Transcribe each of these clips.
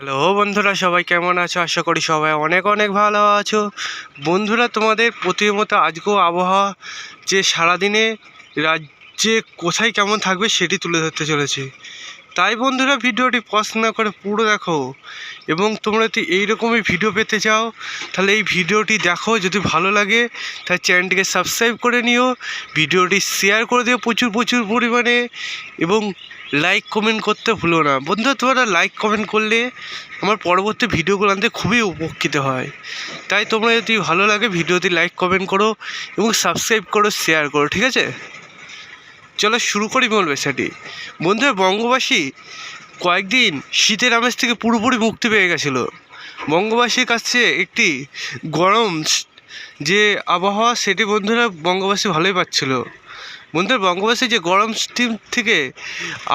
Hello বন্ধুরা, সবাই কেমন আছো? আশা করি সবাই অনেক অনেক ভালো আছো। বন্ধুরা, তোমাদের প্রতিমতো আজকেও আবহাওয়া যে সারাদিনে রাজ্যে কোথায় কেমন থাকবে সেটি তুলে ধরতে চলেছি। তাই বন্ধুরা, ভিডিওটি পছন্দ করে পুরো দেখো এবং তোমরা যদি এইরকমই ভিডিও পেতে চাও, তাহলে এই ভিডিওটি দেখো। যদি ভালো লাগে, তাহলে চ্যানেলটিকে সাবস্ক্রাইব করে নিও। ভিডিওটি শেয়ার করে দিও প্রচুর প্রচুর পরিমাণে এবং লাইক কমেন্ট করতে ভুলো না। বন্ধুরা, তোমরা লাইক কমেন্ট করলে আমার পরবর্তী ভিডিওগুলো আনতে খুবই উপকৃত হয়। তাই তোমরা যদি ভালো লাগে ভিডিওতে লাইক কমেন্ট করো এবং সাবস্ক্রাইব করো শেয়ার করো, ঠিক আছে? চলো শুরু করি মূল বিষয়টি। বন্ধুরা, বঙ্গবাসী কয়েকদিন শীতের আমেজ থেকে পুরোপুরি মুক্তি পেয়ে গেছিল। বঙ্গবাসীর কাছে একটি গরম যে আবহাওয়া সেটি বন্ধুরা বঙ্গবাসী ভালোই পাচ্ছিল। বন্ধুরা বঙ্গবাসী যে গরম স্টিম থেকে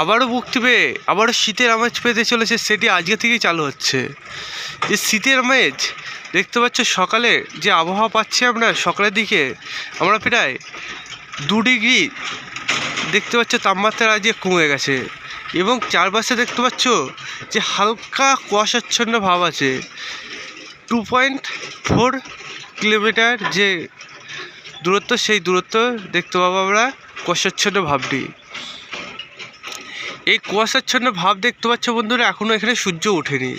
আবারও মুক্তি পেয়ে, আবারও শীতের আমেজ পেতে চলেছে, সেটি আজকে থেকেই চালু হচ্ছে। যে শীতের আমেজ দেখতে পাচ্ছ সকালে যে আবহাওয়া পাচ্ছি আমরা সকালের দিকে, আমরা প্রায় দু ডিগ্রি দেখতে পাচ্ছ তাপমাত্রা আজকে কমে গেছে এবং চারপাশে দেখতে পাচ্ছ যে হালকা কুয়াশাচ্ছন্ন ভাব আছে। টু পয়েন্ট ফোর কিলোমিটার যে দূরত্ব, সেই দূরত্ব দেখতে পাবো আমরা কুয়াশাচ্ছন্ন ভাবটি এই কুয়াশাচ্ছন্ন ভাব দেখতে পাচ্ছ বন্ধুরা এখনও এখানে সূর্য ওঠেনি।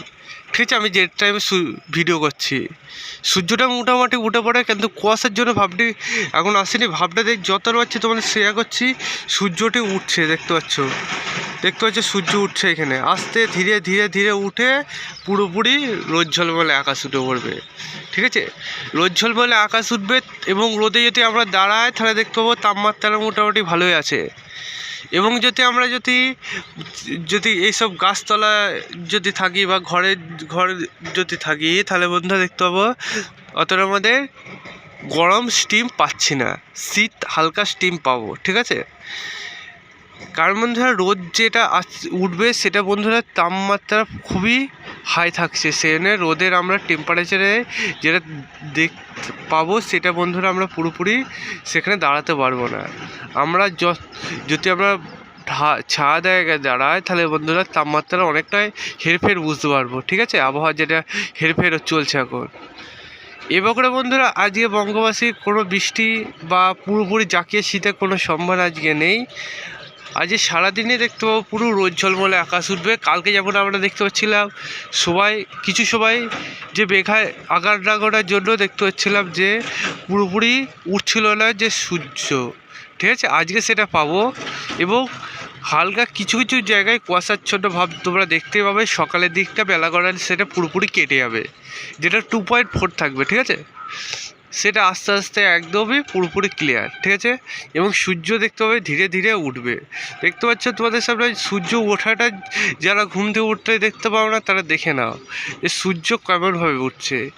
ঠিক আছে, আমি যে টাইমে ভিডিও করছি। সূর্যটা মোটামুটি উঠে পড়ে, কিন্তু কুয়াশার জন্য ভাবটি এখন আসেনি। ভাবটা দেখ যত পাচ্ছি তোমাদের শেয়ার করছি, সূর্যটি উঠছে, দেখতে পাচ্ছ। দেখতে পাচ্ছ সূর্য উঠছে এখানে। আস্তে ধীরে ধীরে ধীরে উঠে পুরোপুরি রোদ ঝলমলে আকাশ উঠে পড়বে। ঠিক আছে? রোদ ঝলমলে আকাশ উঠবে এবং রোদে যদি আমরা দাঁড়াই, তাহলে দেখতে পাবো তাপমাত্রা মোটামুটি ভালোই আছে। এবং যদি আমরা যদি যদি এইসব গাছতলা যদি থাকি বা ঘরে, ঘর যদি থাকি, তাহলে বন্ধুরা দেখতে পাবো অতটা আমাদের গরম স্টিম পাচ্ছি না। শীত হালকা স্টিম পাবো। ঠিক আছে? কারণ বন্ধুরা, রোদ যেটা আস- উঠবে সেটা বন্ধুরা তাপমাত্রা খুবই হাই থাকছে। সেখানে রোদের আমরা টেম্পারেচারে যেটা দেখ, পাবো সেটা বন্ধুরা আমরা পুরোপুরি সেখানে দাঁড়াতে পারব না। আমরা যদি আমরা ছায়া জায়গায় দাঁড়াই, তাহলে বন্ধুরা তাপমাত্রা অনেকটাই হেরফের বুঝতে পারব, ঠিক আছে? আবহাওয়া যেটা হেরফের চলছে এখন। এবছরে বন্ধুরা, আজকে বঙ্গবাসী কোনো বৃষ্টি বা পুরোপুরি জাকিয়ে শীতের কোনো সম্ভাবনা আজকে নেই। আজকে সারাদিনে দেখতে পাবো পুরো রোদ ঝলমলে আকাশ উঠবে। কালকে যেমন আমরা দেখতে পাচ্ছিলাম, সবাই, কিছু সবাই যে মেঘায় আগার ডাগড়ার জন্য দেখতে পাচ্ছিলাম যে পুরোপুরি উঠছিল না যে সূর্য। ঠিক আছে? আজকে সেটা পাবো এবং হালকা কিছু কিছু জায়গায় কুয়াশাচ্ছন্ন ভাব তোমরা দেখতে পাবে। সকালের দিকটা বেলা গড়ালে সেটা পুরোপুরি কেটে যাবে। যেটা টু পয়েন্ট ফোর থাকবে, ঠিক আছে? সেটা আস্তে আস্তে একদমই পুরোপুরি ক্লিয়ার ঠিক আছে? এবং সূর্য দেখতে পাবে ধীরে ধীরে উঠবে। দেখতে পাচ্ছ তোমাদের সামনে সূর্য ওঠাটা, যারা ঘুম থেকে উঠতে দেখতে পাও না, তারা দেখে নাও যে সূর্য কেমনভাবে উঠছে।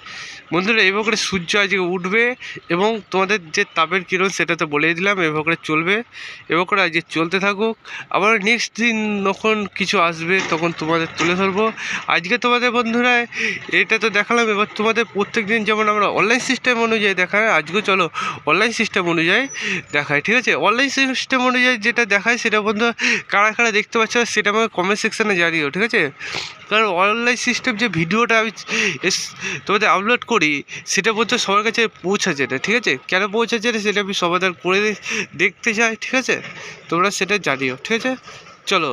বন্ধুরা এভাবে করে সূর্য আজকে উঠবে এবং তোমাদের যে তাপের কিরণ, সেটা তো বলেই দিলাম এভাবে করে চলবে। এভাবে করে আজকে চলতে থাকুক। আবার নেক্সট দিন যখন কিছু আসবে, তখন তোমাদের তুলে ধরবো। আজকে তোমাদের বন্ধুরা, এটা তো দেখালাম, এবার তোমাদের প্রত্যেক দিন যেমন আমরা অনলাইন সিস্টেম অনুযায়ী দেখায় আজকেও চলো অনলাইন সিস্টেম অনুযায়ী দেখায়, ঠিক আছে? অনলাইন সিস্টেম অনুযায়ী যেটা দেখায় সেটা বন্ধু কারা কারা দেখতে পাচ্ছ সেটা আমাকে কমেন্ট সেকশানে জানিও, ঠিক আছে? কারণ অনলাইন সিস্টেম যে ভিডিওটা আমি তোমাদের আপলোড করি, সেটা বলতে সবার কাছে পৌঁছাচ্ছে না, ঠিক আছে? কেন পৌঁছাচ্ছে না সেটা আমি সমাধান করে দেখতে চাই, ঠিক আছে? তোমরা সেটা জানিও, ঠিক আছে? চলো,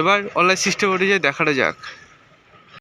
এবার অনলাইন সিস্টেম অনুযায়ী দেখানো যাক।